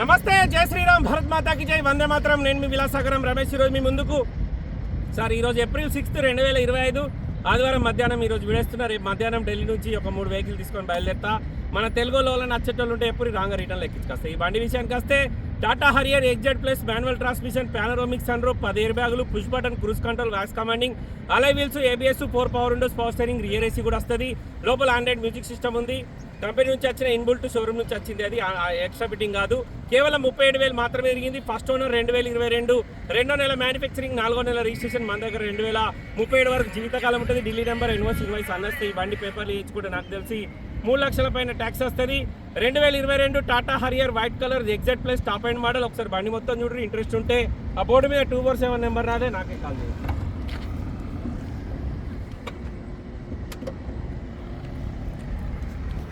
నమస్తే జై శ్రీరామ్ భరత్ మాతాకి జై. వందే మాత్రం. నేను మీ విలాసాగరం రమేష్. ఈరోజు మీ ముందుకు. సార్ ఈరోజు ఏప్రిల్ సిక్స్త్ రెండు వేల ఇరవై ఐదు. ఆదివారం మధ్యాహ్నం ఈరోజు విడేస్తున్న. రేపు మధ్యాహ్నం ఢిల్లీ నుంచి ఒక మూడు వెహికల్ తీసుకొని బయలుదేరుతా. మన తెలుగులో నచ్చేటోళ్ళు ఉంటే ఎప్పుడు రాంగ రిటర్న్ లెక్కించుకొస్తాయి ఈ బండి విషయానికి వస్తే Tata Harrier XZ plus manual transmission panoramic sun పది ఎయిర్ బ్యాగులు push button cruise control wax commanding alloy wheels ABS four power windows power steering rear AC కూడా వస్తుంది. లోపల ఆండ్రాయిడ్ మ్యూజిక్ సిస్టమ్ ఉంది. కంపెనీ నుంచి వచ్చిన ఇన్బుల్ట్ షోరూమ్ నుంచి వచ్చింది. అది ఎక్స్ట్రా ఫిట్టింగ్ కాదు. కేవలం ముప్పై ఏడు వేలు మాత్రమే ఎరిగింది ఫస్ట్ ఓనర్ రెండు వేల ఇరవై రెండు. రెండో నెల మ్యానుఫ్యాక్చరింగ్ నాలుగో నెల రిజిస్ట్రేషన్ మన దగ్గర రెండు వేల ముప్పై ఏడు వరకు జీవితకాలం ఉంటుంది. ఢిల్లీ నెంబర్ ఇన్వాయిస్ ఇన్వాయిస్ అన్నస్తే ఈ బండి పేపర్లు వేయించుకుంటే నాకు తెలిసి మూడు లక్షల పైన ట్యాక్స్ వస్తుంది. రెండు వేల ఇరవై రెండు Tata Harrier white colour XZ plus top end model. ఒకసారి బండి మొత్తం చూడండి ఇంట్రెస్ట్ ఉంటే. ఆ బోర్డు మీద టూ ఫోర్ సెవెన్ నెంబర్ రాదే నాకే కాల్ చేయండి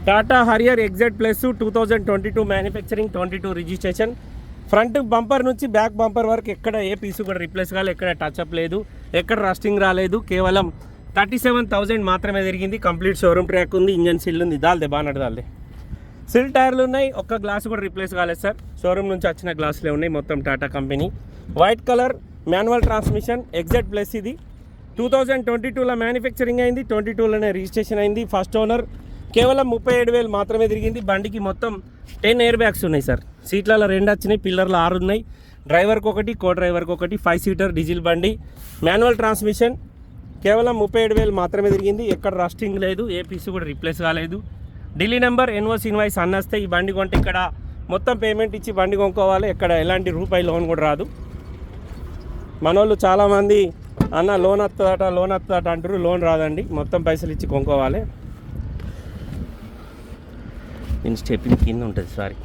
Tata Harrier XZ plus two thousand twenty two manufacturing twenty two registration. Front bumper నుంచి బ్యాక్ బంపర్ వరకు ఎక్కడ ఏ పీసు కూడా రిప్లేస్ కాలేదు ఎక్కడ టచ్ అప్ లేదు ఎక్కడ రస్టింగ్ రాలేదు. కేవలం థర్టీ సెవెన్ థౌజండ్ మాత్రమే జరిగింది. కంప్లీట్ షోరూమ్ ట్రాక్ ఉంది ఇంజన్ సీల్ ఉంది. దాల్దే బాగా దాల్దే. సిల్ టైర్లు ఉన్నాయి. ఒక్క గ్లాస్ కూడా రిప్లేస్ కాలేదు సార్. షోరూమ్ నుంచి వచ్చిన గ్లాసులే ఉన్నాయి మొత్తం Tata company. White colour manual transmission exact plus ఇది. టూ థౌజండ్ ట్వంటీ టూలో మ్యానుఫ్యాక్చరింగ్ అయింది ట్వంటీ టూలోనే రిజిస్ట్రేషన్ అయింది. ఫస్ట్ ఓనర్ కేవలం ముప్పై ఏడు వేలు మాత్రమే తిరిగింది. బండికి మొత్తం టెన్ ఎయిర్ బ్యాగ్స్ ఉన్నాయి సార్. సీట్లలో రెండు వచ్చినాయి పిల్లర్లు ఆరు ఉన్నాయి. డ్రైవర్కి ఒకటి కో డ్రైవర్కి ఒకటి ఫైవ్ సీటర్ డీజిల్ బండి. మాన్యువల్ ట్రాన్స్మిషన్ కేవలం ముప్పై ఏడు వేలు మాత్రమే తిరిగింది. ఎక్కడ రస్టింగ్ లేదు ఏ పీస్ కూడా రిప్లేస్ కాలేదు. ఢిల్లీ నెంబర్ ఎన్ఓస్ ఇన్వాయిస్ అన్నస్తే ఈ బండి కొంటే ఇక్కడ మొత్తం పేమెంట్ ఇచ్చి బండి కొనుక్కోవాలి. ఇక్కడ ఎలాంటి రూపాయి లోన్ కూడా రాదు. మనోళ్ళు చాలామంది అన్న లోన్ వస్తుందట లోన్ వస్తుందట అంటారు లోన్ రాదండి. మొత్తం పైసలు ఇచ్చి కొనుక్కోవాలి. నేను స్టెప్పింగ్ కింద ఉంటుంది సారీ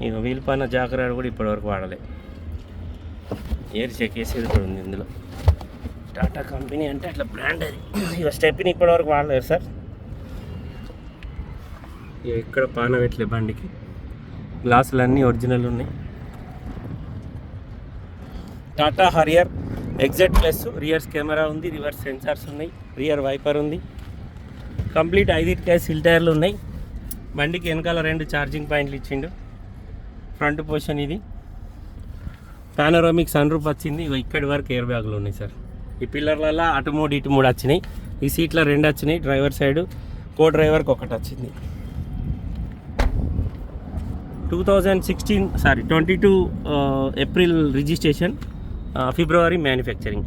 నేను వీల్ పైన జాగ్రత్త కూడా ఇప్పటివరకు వాడలే. ఎయిర్ చెక్ చేసేది కూడా ఉంది ఇందులో. టాటా కంపెనీ అంటే అట్లా బ్రాండ్ అది. ఇక స్టెప్ని ఇప్పటివరకు వాడలేదు సార్ ఎక్కడ పాన పెట్టలే బండికి. గ్లాసులు అన్నీ ఒరిజినల్ ఉన్నాయి. Tata Harrier exact plus rears camera ఉంది రివర్స్ సెన్సార్స్ ఉన్నాయి రియర్ వైపర్ ఉంది. కంప్లీట్ ఐదింటికాయ సిల్ టైర్లు ఉన్నాయి. బండికి వెనకాల రెండు ఛార్జింగ్ పాయింట్లు ఇచ్చిండు. ఫ్రంట్ పోర్షన్ ఇది. పానరోమిక్ సన్ రూప్ వచ్చింది. ఇక్కడి వరకు ఎయిర్ బ్యాగులు ఉన్నాయి సార్. ఈ పిల్లర్లలో అటు మూడు ఇటు మూడు వచ్చినాయి. ఈ సీట్లో రెండు వచ్చినాయి. డ్రైవర్ సైడ్ కో డ్రైవర్కి ఒకటి వచ్చింది. Two thousand sixteen sorry twenty two April registration ఫిబ్రవరి మ్యానుఫ్యాక్చరింగ్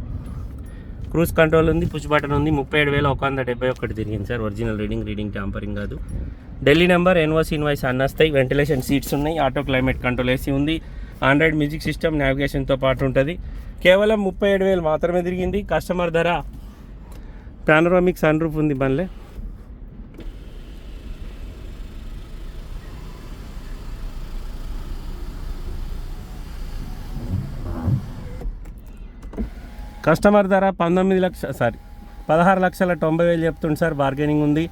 క్రూజ్ కంట్రోల్ ఉంది పుష్ బటన్ ఉంది ముప్పై ఏడు వేల ఒక వంద డెబ్బై ఒకటి తిరిగింది sir. Original reading reading tampering కాదు. ఢిల్లీ నెంబర్ ఎన్వాస్ ఇన్వాయిస్ అన్నస్తాయి వెంటిలేషన్ సీట్స్ ఉన్నాయి ఆటో క్లైమేట్ కంట్రోల్ ఏసీ ఉంది. ఆండ్రాయిడ్ మ్యూజిక్ సిస్టమ్ నావిగేషన్తో పాటు ఉంటుంది. కేవలం ముప్పై ఏడు వేలు మాత్రమే తిరిగింది. కస్టమర్ ధర పానరామిక్ సన్ రూఫ్ ఉంది బండ్లే. కస్టమర్ ధర పంతొమ్మిది లక్ష సారీ పదహారు లక్షల తొంభై వేలు చెప్తుంది సార్ బార్గెనింగ్ ఉంది.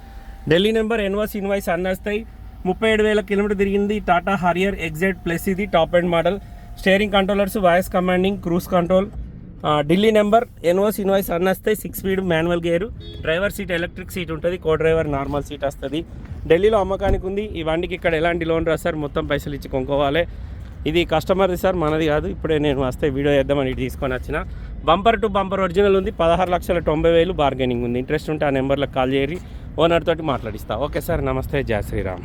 ఢిల్లీ నెంబర్ ఎన్వాస్ ఇన్వాయిస్ అన్నస్తాయి. ముప్పై ఏడు వేల కిలోమీటర్ తిరిగింది టాటా హరియర్ ఎగ్జెట్ ప్లస్ ఇది top and model. Steering controllers voice commanding cruise control. Delhi number ఎన్వాస్ invoice అన్నస్తాయి six speed manual gear. Driver seat electric seat ఉంటుంది కో డ్రైవర్ నార్మల్ సీట్ వస్తుంది. ఢిల్లీలో అమ్మకానికి ఉంది ఈ బండికి ఇక్కడ ఎలాంటి లోన్ రాస్తారు మొత్తం పైసలు ఇచ్చి కొనుక్కోవాలి. ఇది కస్టమర్ది సార్ మనది కాదు. ఇప్పుడే నేను వస్తే వీడియో చేద్దామని ఇటు తీసుకొని వచ్చిన. బంపర్ టు బంపర్ ఒరిజినల్ ఉంది. పదహారు లక్షల తొంభై వేలు బార్గెనింగ్ ఉంది. ఇంట్రెస్ట్ ఉంటే ఆ నెంబర్లకు కాల్ చేయరి ఓనర్ తోటి మాట్లాడిస్తా. Okay sir. నమస్తే. జయ శ్రీరామ్.